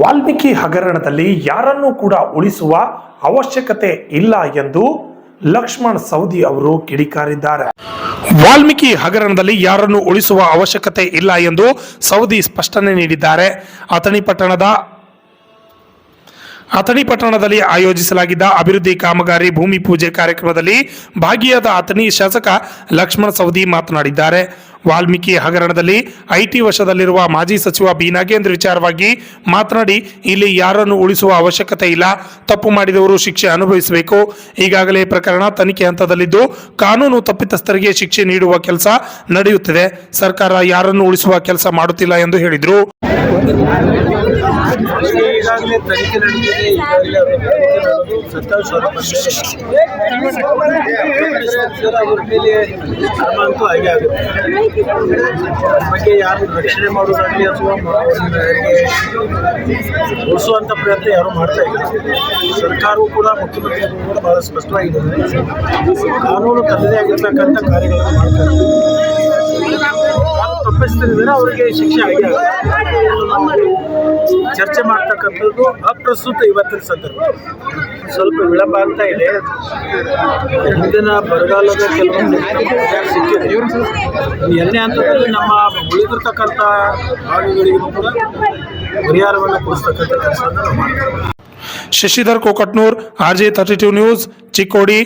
ವಾಲ್ಮೀಕಿ ಹಗರಣದಲ್ಲಿ ಯಾರನ್ನು ಕೂಡ ಉಳಿಸುವ ಅವಶ್ಯಕತೆ ಇಲ್ಲ ಎಂದು ಲಕ್ಷ್ಮಣ್ ಸೌದಿ ಅವರು ಕಿಡಿಕಾರಿದ್ದಾರೆ. ವಾಲ್ಮೀಕಿ ಹಗರಣದಲ್ಲಿ ಯಾರನ್ನು ಉಳಿಸುವ ಅವಶ್ಯಕತೆ ಇಲ್ಲ ಎಂದು ಸೌದಿ ಸ್ಪಷ್ಟನೆ ನೀಡಿದ್ದಾರೆ. ಅಥಣಿ ಪಟ್ಟಣದ ಅಥಣಿ ಪಟ್ಟಣದಲ್ಲಿ ಆಯೋಜಿಸಲಾಗಿದ್ದ ಅಭಿವೃದ್ಧಿ ಕಾಮಗಾರಿ ಭೂಮಿ ಪೂಜೆ ಕಾರ್ಯಕ್ರಮದಲ್ಲಿ ಭಾಗಿಯಾದ ಅಥಣಿ ಶಾಸಕ ಲಕ್ಷ್ಮಣ ಸವದಿ ಮಾತನಾಡಿದ್ದಾರೆ. ವಾಲ್ಮೀಕಿ ಹಗರಣದಲ್ಲಿ ಐಟಿ ವಶದಲ್ಲಿರುವ ಮಾಜಿ ಸಚಿವ ಬಿ ನಾಗೇಂದ್ರ ವಿಚಾರವಾಗಿ ಮಾತನಾಡಿ, ಇಲ್ಲಿ ಯಾರನ್ನು ಉಳಿಸುವ ಅವಶ್ಯಕತೆ ಇಲ್ಲ, ತಪ್ಪು ಮಾಡಿದವರು ಶಿಕ್ಷೆ ಅನುಭವಿಸಬೇಕು. ಈಗಾಗಲೇ ಪ್ರಕರಣ ತನಿಖೆ ಹಂತದಲ್ಲಿದ್ದು, ಕಾನೂನು ತಪ್ಪಿತಸ್ಥರಿಗೆ ಶಿಕ್ಷೆ ನೀಡುವ ಕೆಲಸ ನಡೆಯುತ್ತಿದೆ. ಸರ್ಕಾರ ಯಾರನ್ನು ಉಳಿಸುವ ಕೆಲಸ ಮಾಡುತ್ತಿಲ್ಲ ಎಂದು ಹೇಳಿದರು. ಮೇಲೆ ಬಗ್ಗೆ ಯಾರು ರಕ್ಷಣೆ ಮಾಡೋದಾಗಲಿ ಅಥವಾ ಉಳಿಸುವಂಥ ಪ್ರಯತ್ನ ಯಾರು ಮಾಡ್ತಾ ಇಲ್ಲ. ಸರ್ಕಾರವು ಕೂಡ ಮುಖ್ಯಮಂತ್ರಿಗಳು ಕೂಡ ಬಹಳ ಸ್ಪಷ್ಟವಾಗಿದ್ದಾರೆ ಕಾನೂನು ತನ್ನದೇ ಆಗಿರ್ತಕ್ಕಂಥ ಕಾರ್ಯಗಳನ್ನು ಮಾಡ್ತಾರೆ ತಪ್ಪಿಸ್ತಿದ್ರೆ ಅವರಿಗೆ ಶಿಕ್ಷೆ ಆಗಿ ಚರ್ಚೆ ಮಾಡ್ತಕ್ಕಂಥದ್ದು ಅಪ್ರಸ್ತುತ ಇವತ್ತಿನ ಸಂದರ್ಭ. ಸ್ವಲ್ಪ ವಿಳಂಬ ಆಗ್ತಾ ಇದೆ. ಹಿಂದಿನ ಬರಗಾಲದ ಕೆಲವೊಂದು ಸಿಕ್ಕಿದೆ. ಎರಡನೇ ಹಂತದಲ್ಲಿ ನಮ್ಮ ಉಳಿದಿರ್ತಕ್ಕಂಥ ಭಾಗಗಳಿಗೂ ಕೂಡ ಪರಿಹಾರವನ್ನು ಕೊಡಿಸ್ತಕ್ಕಂಥ ಕೆಲಸವನ್ನು ನಾವು ಮಾಡ್ತೀವಿ. Shashidhar Kokatnur R J thirty two news Chikkodi.